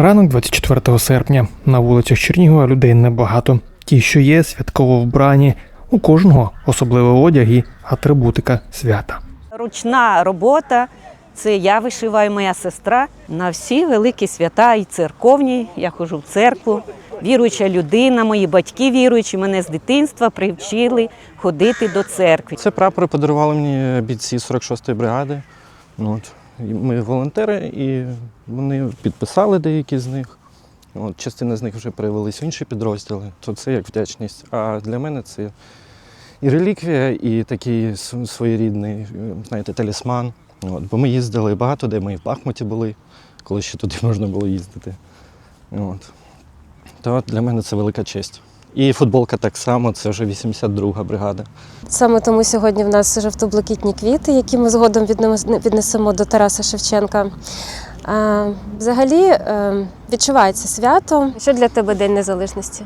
Ранок 24 серпня. На вулицях Чернігова людей небагато. Ті, що є, святково вбрані. У кожного особливий одяг і атрибутика свята. Ручна робота. Це я вишиваю моя сестра на всі великі свята і церковні. Я ходжу в церкву. Віруюча людина, мої батьки віруючі, мене з дитинства привчили ходити до церкви. Це прапори подарували мені бійці 46-ї бригади. Ну, От. Ми волонтери, і вони підписали деякі з них. От, частина з них вже перевелись в інші підрозділи, то це як вдячність. А для мене це і реліквія, і такий своєрідний, е, знаєте, талісман. От, бо ми їздили багато де, ми і в Бахмуті були, коли ще туди можна було їздити. От. То для мене це велика честь. І футболка так само, це вже 82-га бригада. Саме тому сьогодні в нас жовто-блакитні квіти, які ми згодом віднес- віднесемо до Тараса Шевченка. А, взагалі е, відчувається свято. Що для тебе День Незалежності?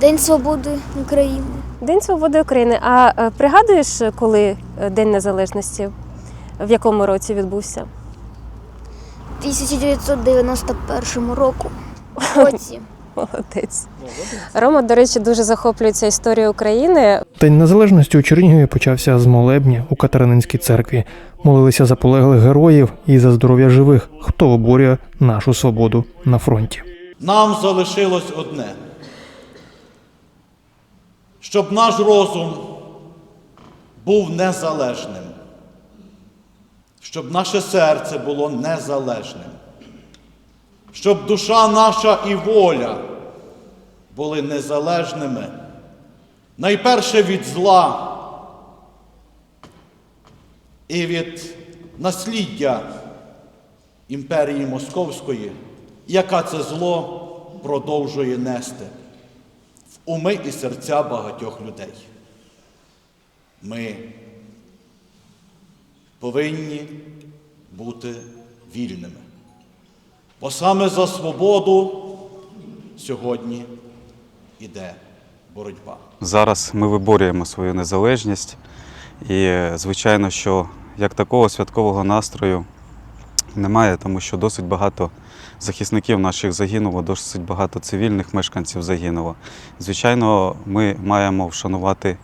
День свободи України. День свободи України. А е, пригадуєш, коли е, День Незалежності? В якому році відбувся? 1991 року. Році. Молодець. Рома, до речі, дуже захоплюється історією України. День незалежності у Чернігові почався з молебні у Катерининській церкві. Молилися за полеглих героїв і за здоров'я живих, хто оборює нашу свободу на фронті. Нам залишилось одне. Щоб наш розум був незалежним, щоб наше серце було незалежним, щоб душа наша і воля були незалежними. Найперше від зла і від насліддя імперії Московської, яка це зло продовжує нести в уми і серця багатьох людей. Ми повинні бути вільними. Бо саме за свободу сьогодні іде боротьба. Зараз ми виборюємо свою незалежність, і звичайно, що як такого святкового настрою немає, тому що досить багато захисників наших загинуло, досить багато цивільних мешканців загинуло. Звичайно, ми маємо вшанувати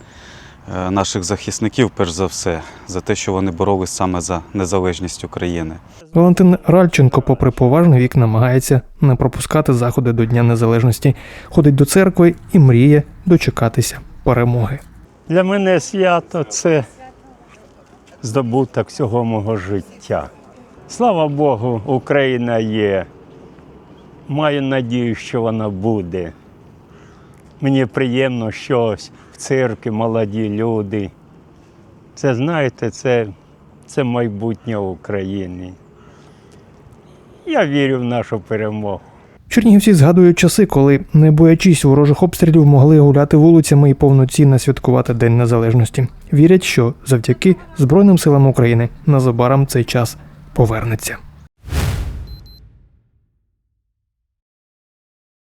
наших захисників, перш за все, за те, що вони боролись саме за незалежність України. Валентин Ральченко, попри поважний вік, намагається не пропускати заходи до Дня Незалежності, ходить до церкви і мріє дочекатися перемоги. Для мене свято це здобуток всього мого життя. Слава Богу, Україна є. Маю надію, що вона буде. Мені приємно, що ось в церкві молоді люди. Це знаєте, це, це майбутнє України. Я вірю в нашу перемогу. Чернігівці згадують часи, коли, не боячись ворожих обстрілів, могли гуляти вулицями і повноцінно святкувати День Незалежності. Вірять, що завдяки Збройним силам України незабаром цей час повернеться.